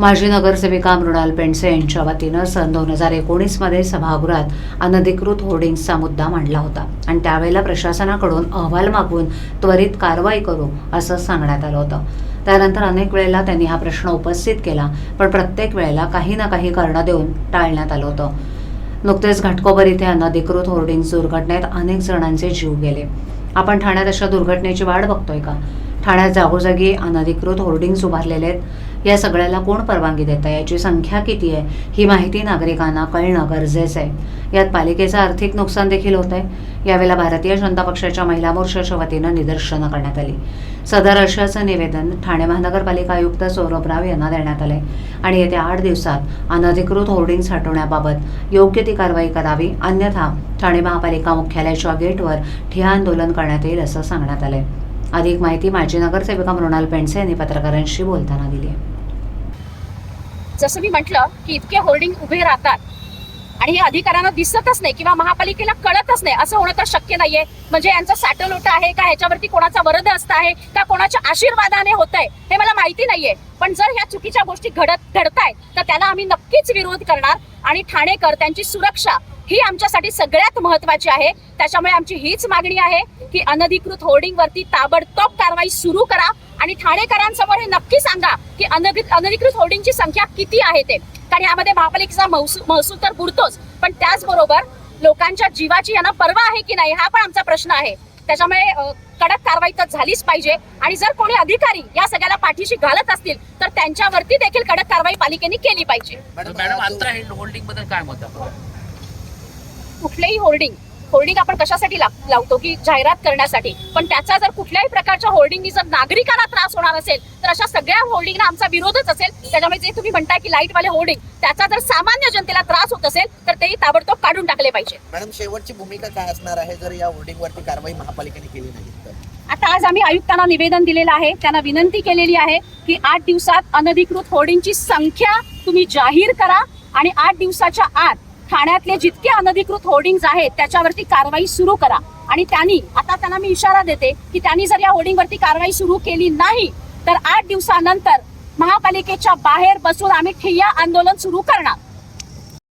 माजी नगरसेविका मृणाल पेंडसे यांच्या वतीनं सन दोन हजार एकोणीसमध्ये सभागृहात अनधिकृत होर्डिंग्सचा मुद्दा मांडला होता. आणि त्यावेळेला प्रशासनाकडून अहवाल मागवून त्वरित कारवाई करू असं सांगण्यात आलं होतं. त्यानंतर अनेक वेळेला त्यांनी हा प्रश्न उपस्थित केला पण प्रत्येक वेळेला काही ना काही कारणं देऊन टाळण्यात आलं होतं. नुकतेच घाटकोपर इथे अनधिकृत होर्डिंग्स दुर्घटनेत अनेक जणांचे जीव गेले. आपण ठाण्यात अशा दुर्घटनेची वाट बघतोय का? ठाण्यात जागोजागी अनधिकृत होर्डिंग्स उभारलेले आहेत. या सगळ्याला कोण परवानगी देतं? याची संख्या किती आहे? ही माहिती नागरिकांना कळणं गरजेचं आहे. यात पालिकेचं आर्थिक नुकसान देखील होत आहे यावेळेला भारतीय जनता पक्षाच्या महिला मोर्चाच्या वतीनं निदर्शनं करण्यात आली. सदर अशाचं निवेदन ठाणे महानगरपालिका आयुक्त सौरभ राव यांना देण्यात आलंय. आणि येत्या आठ दिवसात अनधिकृत होर्डिंग्स हटवण्याबाबत योग्य ती कारवाई करावी अन्यथा ठाणे महापालिका मुख्यालयाच्या गेटवर ठिय्या आंदोलन करण्यात येईल असं सांगण्यात आलंय. अधिक माहिती माजी नगरसेविका मृणाल पेंडसे यांनी पत्रकारांशी बोलताना दिली आहे. जसं मी म्हटलं की इतके होर्डिंग उभे राहतात आणि हे अधिकाऱ्यांना दिसतच नाही किंवा महापालिकेला कळतच नाही असं होणं तर शक्य नाहीये. म्हणजे यांचं सॅटलोट आहे का ह्याच्यावरती कोणाचा वरद असतं आहे का कोणाच्या आशीर्वादाने होत आहे हे मला माहिती नाहीये. पण जर ह्या चुकीच्या गोष्टी घडत घडताय तर त्याला आम्ही नक्कीच विरोध करणार आणि ठाणेकर त्यांची सुरक्षा ही आमच्यासाठी सगळ्यात महत्वाची आहे. त्याच्यामुळे आमची हीच मागणी आहे की अनधिकृत होर्डिंग वरती ताबडतोब कारवाई सुरू करा. आणि ठाणेकरांसमोर हे नक्की सांगा की अनधिकृत अनधिकृत होर्डिंगची संख्या किती आहे ते. कारण यामध्ये महापालिकेचा महसूल महसूल तर पुरतोच. पण त्याचबरोबर लोकांच्या जीवाची यांना पर्वा आहे की नाही हा पण आमचा प्रश्न आहे. त्याच्यामुळे कडक कारवाई तर झालीच पाहिजे. आणि जर कोणी अधिकारी या सगळ्याला पाठीशी घालत असतील तर त्यांच्यावरती देखील कडक कारवाई पालिकेने केली पाहिजे. मॅडम होल्डिंगबद्दल काय मत कुठलेही होर्डिंग होर्डिंग आपण कशासाठी लाव- लावतो की जाहिरात करण्यासाठी? पण त्याचा जर कुठल्याही प्रकारच्या होर्डिंगनी जर नागरिकांना त्रास होणार असेल तर अशा सगळ्या होर्डिंगना आमचा विरोधच असेल. त्याच्यामुळे जे तुम्ही म्हणताय की लाईटवाले होर्डिंग त्याचा जर सामान्य जनतेला त्रास होत असेल तर तेही ताबडतोब काढून टाकले पाहिजे. मॅडम शेवटची भूमिका काय असणार आहे जर या होर्डिंग वरती कारवाई महापालिकेने केली नाही तर? आता आज आम्ही आयुक्तांना निवेदन दिलेलं आहे त्यांना विनंती केलेली आहे की आठ दिवसात अनधिकृत होर्डिंगची संख्या तुम्ही जाहीर करा आणि आठ दिवसाच्या आत ठाण्यातले जितके अनधिकृत होर्डिंग्ज आहेत त्याच्यावरती कारवाई सुरू करा. आणि त्यांनी आता त्यांना मी इशारा देते की त्यांनी जर या होर्डिंगवरती कारवाई सुरू केली नाही तर आठ दिवसानंतर महापालिकेच्या बाहेर बसून आम्ही ठिय्या आंदोलन सुरू करणार.